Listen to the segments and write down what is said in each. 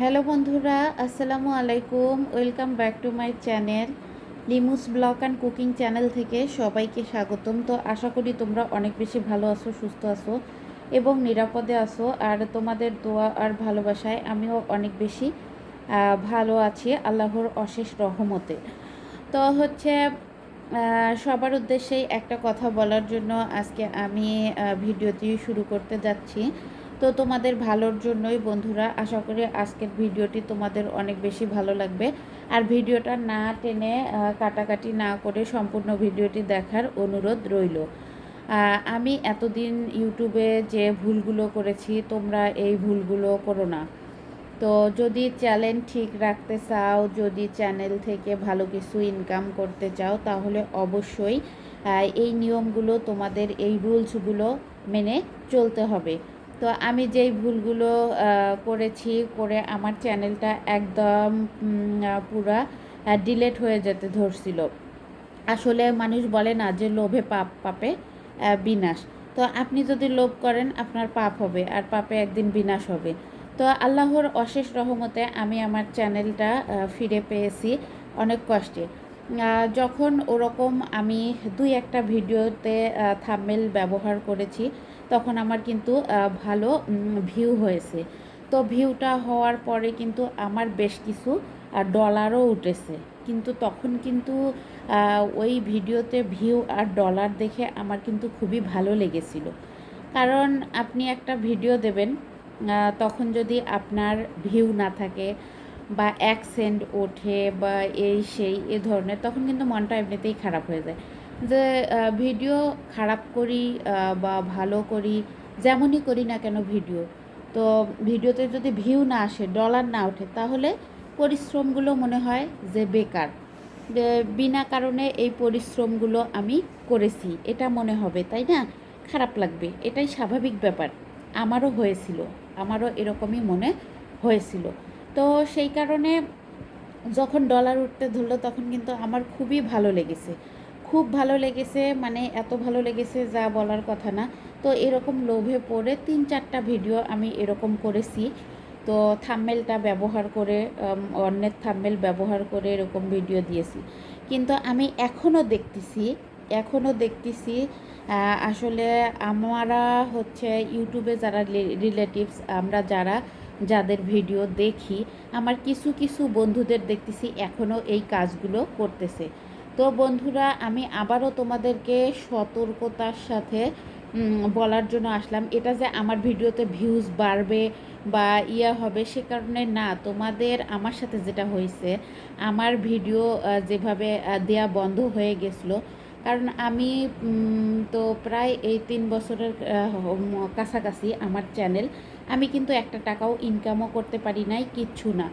Hello বন্ধুরা, আসসালামু আলাইকুম। Welcome back to my channel লিমুস blog and cooking channel থেকে সবাইকে স্বাগতম। তো আশা করি তোমরা অনেক বেশি ভালো আছো, সুস্থ আছো এবং নিরাপদে আছো। আর তোমাদের দোয়া আর ভালোবাসায় আমিও অনেক বেশি ভালো আছি আল্লাহর অশেষ রহমতে। তো হচ্ছে সবার উদ্দেশ্যেই একটা কথা বলার জন্য আজকে আমি ভিডিওটি শুরু করতে যাচ্ছি। তো তোমাদের ভালোর জন্যই বন্ধুরা, আশা করি আজকের ভিডিওটি তোমাদের অনেক বেশি ভালো লাগবে। আর ভিডিওটা না টেনে কাটাকাটি না করে সম্পূর্ণ ভিডিওটি দেখার অনুরোধ রইল। আমি এতদিন ইউটিউবে যে ভুলগুলো করেছি, তোমরা এই ভুলগুলো করো না। তো যদি চ্যানেল ঠিক রাখতে চাও, যদি চ্যানেল থেকে ভালো কিছু ইনকাম করতে চাও, তাহলে অবশ্যই এই নিয়মগুলো তোমাদের, এই রুলসগুলো মেনে চলতে হবে। তো আমি যেই ভুলগুলো করেছি করে আমার চ্যানেলটা একদম পুরা ডিলেট হয়ে যেতে ধরছিল। আসলে মানুষ বলে না যে লোভে পাপ, পাপে বিনাশ। তো আপনি যদি লোভ করেন, আপনার পাপ হবে, আর পাপে একদিন বিনাশ হবে। তো আল্লাহর অশেষ রহমতে আমি আমার চ্যানেলটা ফিরে পেয়েছি অনেক কষ্টে। যখন ওরকম আমি দুই একটা ভিডিওতে থাম্বেল ব্যবহার করেছি তখন আমার কিন্তু ভালো ভিউ হয়েছে। তো ভিউটা হওয়ার পরে কিন্তু আমার বেশ কিছু ডলারও উঠেছে। কিন্তু তখন কিন্তু ওই ভিডিওতে ভিউ আর ডলার দেখে আমার কিন্তু খুবই ভালো লেগেছিল। কারণ আপনি একটা ভিডিও দেবেন তখন যদি আপনার ভিউ না থাকে বা এক সেন্ট ওঠে বা এই সেই, এ ধরনের, তখন কিন্তু মনটা এমনিতেই খারাপ হয়ে যায়। যে ভিডিও খারাপ করি বা ভালো করি, যেমনই করি না কেন ভিডিও। তো ভিডিওতে যদি ভিউ না আসে, ডলার না ওঠে, তাহলে পরিশ্রমগুলো মনে হয় যে বেকার। বিনা কারণে এই পরিশ্রমগুলো আমি করেছি, এটা মনে হবে, তাই না? খারাপ লাগবে, এটাই স্বাভাবিক ব্যাপার। আমারও হয়েছিল, আমারও এরকমই মনে হয়েছিল। তো সেই কারণে যখন ডলার উঠতে ধরলো, তখন কিন্তু আমার খুবই ভালো লেগেছে। খুব ভালো লেগেছে মানে এত ভালো লেগেছে যা বলার কথা না। তো এরকম লোভে পড়ে তিন চারটা ভিডিও আমি এরকম করেছি। তো থাম্মেলটা ব্যবহার করে অন্যের থাম্মেল ব্যবহার করে এরকম ভিডিও দিয়েছি। কিন্তু আমি এখনও দেখতেছি এখনও দেখতেছি আসলে আমরা হচ্ছে ইউটিউবে যারা রিলেটিভস আমরা যারা যাদের ভিডিও দেখি, আমার কিছু কিছু বন্ধুদের দেখতেছি এখনও এই কাজগুলো করতেছে। তো বন্ধুরা, আমি আবারও তোমাদেরকে সতর্কতার সাথে বলার জন্য আসলাম। এটা যে আমার ভিডিওতে ভিউজ বাড়বে বা ইয়া হবে সে কারণে না, তোমাদের আমার সাথে যেটা হয়েছে, আমার ভিডিও যেভাবে দেয়া বন্ধ হয়ে গেছিল, কারণ আমি তো প্রায় এই তিন বছরের কাছাকাছি আমার চ্যানেল আমি কিন্তু একটা টাকাও ইনকামও করতে পারি নাই, কিচ্ছু না।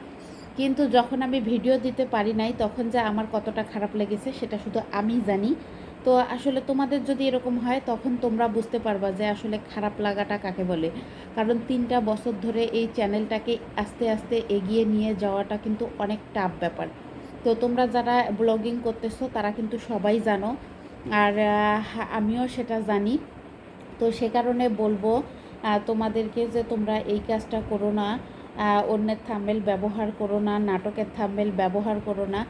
কিন্তু যখন আমি ভিডিও দিতে পারি নাই, তখন যে আমার কতটা খারাপ লেগেছে, সেটা শুধু আমি জানি। তো আসলে তোমাদের যদি এরকম হয়, তখন তোমরা বুঝতে পারবা যে আসলে খারাপ লাগাটা কাকে বলে। কারণ তিনটা বছর ধরে এই চ্যানেলটাকে আস্তে আস্তে এগিয়ে নিয়ে যাওয়াটা কিন্তু অনেক টাফ ব্যাপার। তো তোমরা যারা ব্লগিং করতেছো, তারা কিন্তু সবাই জানো। আর আমিও সেটা জানি। তো সে কারণে বলব তোমাদেরকে যে তোমরা এই কাজটা করো না। অন্যের থাম্বেল ব্যবহার করো না, নাটকের থাম্বেল ব্যবহার করো না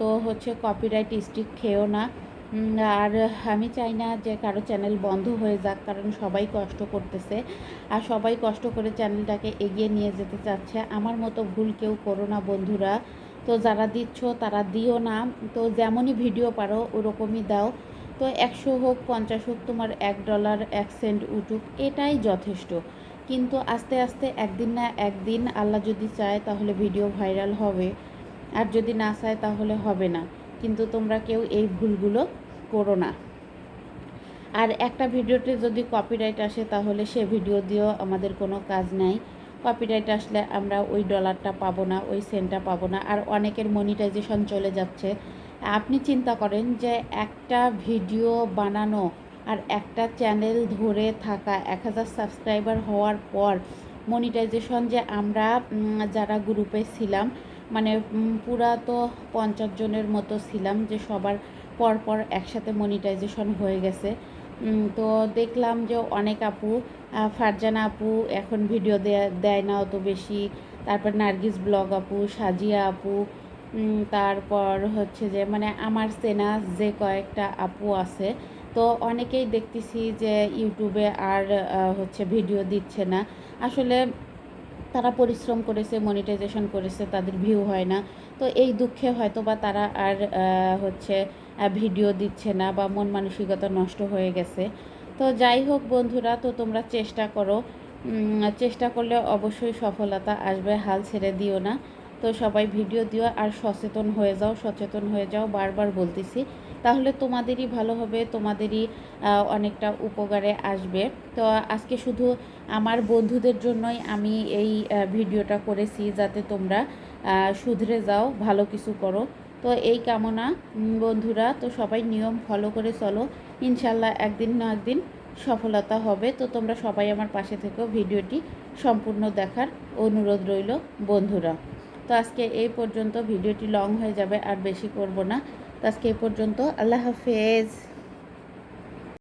তো হচ্ছে কপিরাইট স্টিক খেও না। আর আমি চাই না যে কারও চ্যানেল বন্ধ হয়ে যাক, কারণ সবাই কষ্ট করতেছে। আর সবাই কষ্ট করে চ্যানেলটাকে এগিয়ে নিয়ে যেতে চাচ্ছে। আমার মতো ভুল কেউ করো না বন্ধুরা। তো যারা দিচ্ছ, তারা দিও না। তো যেমনই ভিডিও পারো, ওরকমই দাও। তো একশো হোক, পঞ্চাশ হোক, তোমার এক ডলার এক সেন্ট উঠুক, এটাই যথেষ্ট। কিন্তু আস্তে আস্তে একদিন না একদিন আল্লাহ যদি চায় তাহলে ভিডিও ভাইরাল হবে। আর যদি না চায় তাহলে হবে না। কিন্তু তোমরা কেউ এই ভুলগুলো করো না। আর একটা ভিডিওতে যদি কপিরাইট আসে তাহলে সে ভিডিও দিয়েও আমাদের কোনো কাজ নাই। কপিরাইট আসলে আমরা ওই ডলারটা পাবো না, ওই সেন্টটা পাবো না। আর অনেকের মনিটাইজেশন চলে যাচ্ছে। আপনি চিন্তা করেন যে একটা ভিডিও বানানো আর একটা চ্যানেল ধরে থাকা, এক হাজার সাবস্ক্রাইবার হওয়ার পর মনিটাইজেশন যে আমরা যারা গ্রুপে ছিলাম মানে পুরা তো পঞ্চাশ জনের মতো ছিলাম যে সবার পর পর একসাথে মনিটাইজেশন হয়ে গেছে। তো দেখলাম যে অনেক আপু ফারজানা আপু এখন ভিডিও দেয় দেয় না অত বেশি। তারপর নার্গিস ব্লগ আপু, সাজিয়া আপু তারপর হচ্ছে যে মানে আমার সেনা যে কয়েকটা আপু আছে তো অনেকেই দেখতেছি যে ইউটিউবে আর হচ্ছে ভিডিও দিচ্ছে না। আসলে তারা পরিশ্রম করেছে মনিটাইজেশন করেছে, তাদের ভিউ হয় না। তো এই দুঃখে হয়তো বা তারা আর হচ্ছে ভিডিও দিচ্ছে না বা মন মানসিকতা নষ্ট হয়ে গেছে। তো যাই হোক বন্ধুরা, তো তোমরা চেষ্টা করো। চেষ্টা করলে অবশ্যই সফলতা আসবে, হাল ছেড়ে দিও না। তো সবাই ভিডিও দিও আর সচেতন হয়ে যাও, সচেতন হয়ে যাও, বারবার বলতেছি। তাহলে তোমাদেরই ভালো হবে, তোমাদেরই অনেকটা উপকারে আসবে। তো আজকে শুধু আমার বন্ধুদের জন্যই আমি এই ভিডিওটা করেছি যাতে তোমরা শুধরে যাও, ভালো কিছু করো। তো এই কামনা বন্ধুরা, তো সবাই নিয়ম ফলো করে চলো। ইনশাল্লাহ একদিন না একদিন সফলতা হবে। তো তোমরা সবাই আমার পাশে থেকেও ভিডিওটি সম্পূর্ণ দেখার অনুরোধ রইল বন্ধুরা। তো আজকে এই পর্যন্ত ভিডিওটি লং হয়ে যাবে, আর বেশি করব না। তো আজকে এই পর্যন্ত, আল্লাহ হাফেজ।